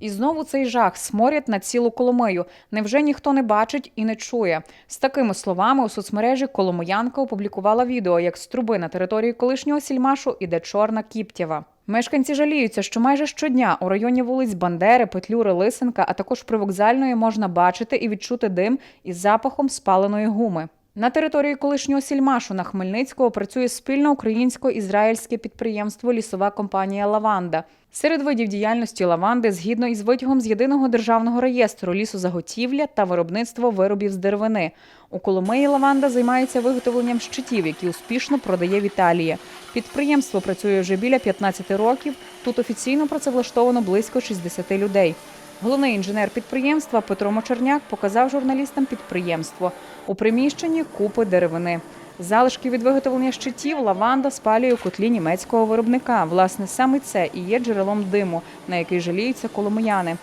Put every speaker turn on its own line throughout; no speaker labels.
І знову цей жах сморять на цілу Коломию. Невже ніхто не бачить і не чує? З такими словами у соцмережі Коломиянка опублікувала відео, як з труби на території колишнього сільмашу іде чорна кіптєва. Мешканці жаліються, що майже щодня у районі вулиць Бандери, Петлюри, Лисенка, а також привокзальної можна бачити і відчути дим із запахом спаленої гуми. На території колишнього сільмашу на Хмельницького працює спільне українсько-ізраїльське підприємство Лісова компанія Лаванда. Серед видів діяльності лаванди, згідно із витягом з єдиного державного реєстру лісозаготівля та виробництво виробів з деревини. У Коломиї лаванда займається виготовленням щитів, які успішно продає в Італії. Підприємство працює вже біля 15 років. Тут офіційно працевлаштовано близько 60 людей. Головний інженер підприємства Петро Мочерняк показав журналістам підприємство. У приміщенні купи деревини. Залишки від виготовлення щитів лаванда спалює у котлі німецького виробника. Власне, саме це і є джерелом диму, на який жаліються коломияни.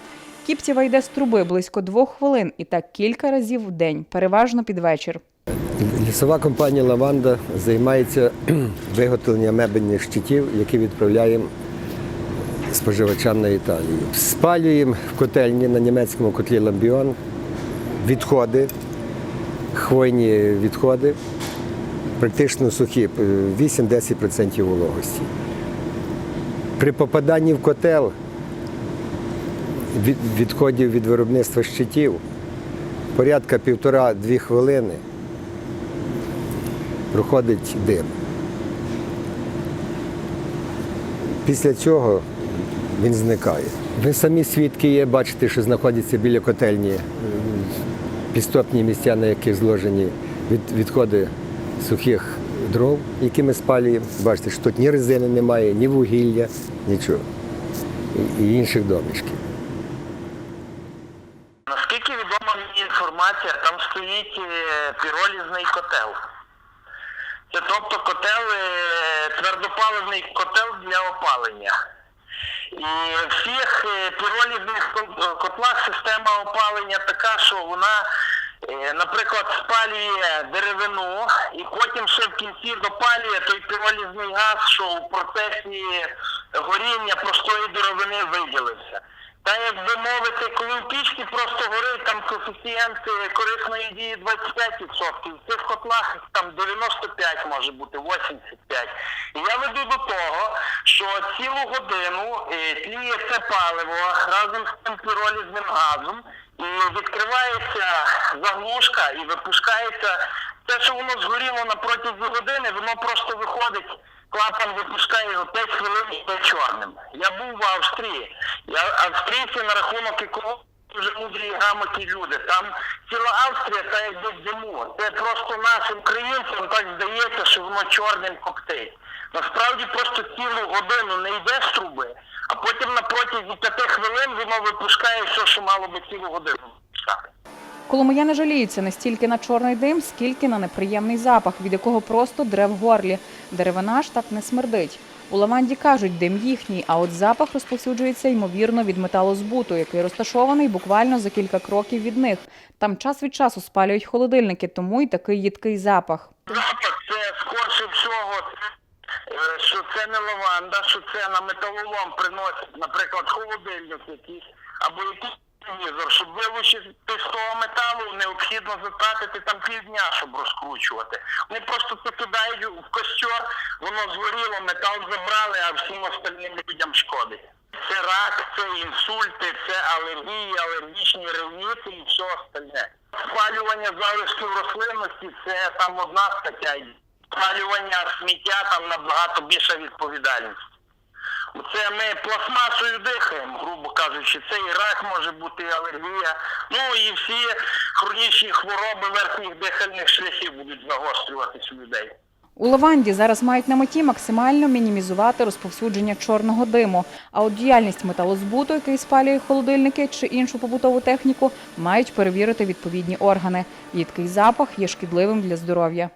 Кіптєва йде з труби близько двох хвилин і так кілька разів в день, переважно під вечір.
Лісова компанія Лаванда займається виготовленням мебельних щитів, які відправляємо споживачам на Італію. Спалюємо в котельні на німецькому котлі Ламбіон відходи, хвойні відходи, практично сухі, 8-10% вологості. При попаданні в котел від- відходів від виробництва щитів порядка півтора-дві хвилини проходить дим. Після цього він зникає. Ви самі свідки є, бачите, що знаходяться біля котельні м, підстопні місця, на яких зложені від, відходи сухих дров, які ми спалюємо. Бачите, що тут ні резини немає, ні вугілля, нічого. І, і інших домішків.
Наскільки відома мені інформація, там стоїть е, піролізний котел. Це тобто котел, е, твердопаливний котел для опалення. В всіх е, піролізних котлах система опалення така, що вона, е, наприклад, спалює деревину і потім ще в кінці допалює той піролізний газ, що в процесі горіння простої деревини виділився. Та як би мовити, коли в пічці просто горить там коефіцієнт корисної дії 25%, в цих котлах там 95 може бути, 85. І я веду до того, що цілу годину е, тліє це паливо разом з тим піролізним газом, і відкривається заглушка і випускається те, що воно згоріло на протязі години, воно просто виходить клапан випускає його 5 хвилин і чорним. Я був в Австрії. Я австрійці на рахунок екології дуже мудрі і грамотні люди. Там ціла Австрія та якби диму. Це просто нашим українцям так здається, що воно чорним коптить. Насправді просто цілу годину не йде з труби, а потім на протязі 5 хвилин воно випускає все, що мало би цілу годину.
Коломияни жаліються не стільки на чорний дим, скільки на неприємний запах, від якого просто дре горлі. Деревина ж так не смердить. У лаванді кажуть, дим їхній, а от запах розповсюджується ймовірно від металозбуту, який розташований буквально за кілька кроків від них. Там час від часу спалюють холодильники, тому й такий їдкий запах.
Запах це скорше всього, е, що це не лаванда, що це на металолом приносять, наприклад, холодильник якийсь або якийсь телевізор, щоб вилучити з того металу, необхідно затратити там півдня, щоб розкручувати. Вони просто це кидають в костер, воно згоріло, метал забрали, а всім остальним людям шкодить. Це рак, це інсульти, це алергії, алергічні ревніти і все остальне. Спалювання залишків рослинності це там одна стаття. Спалювання сміття там набагато більша відповідальність. Це ми пластмасою дихаємо, грубо кажучи. Це і рак може бути, і алергія. Ну і всі хронічні хвороби верхніх дихальних шляхів будуть загострюватись у людей.
У лаванді зараз мають на меті максимально мінімізувати розповсюдження чорного диму. А от діяльність металозбуту, який спалює холодильники чи іншу побутову техніку, мають перевірити відповідні органи. Їдкий запах є шкідливим для здоров'я.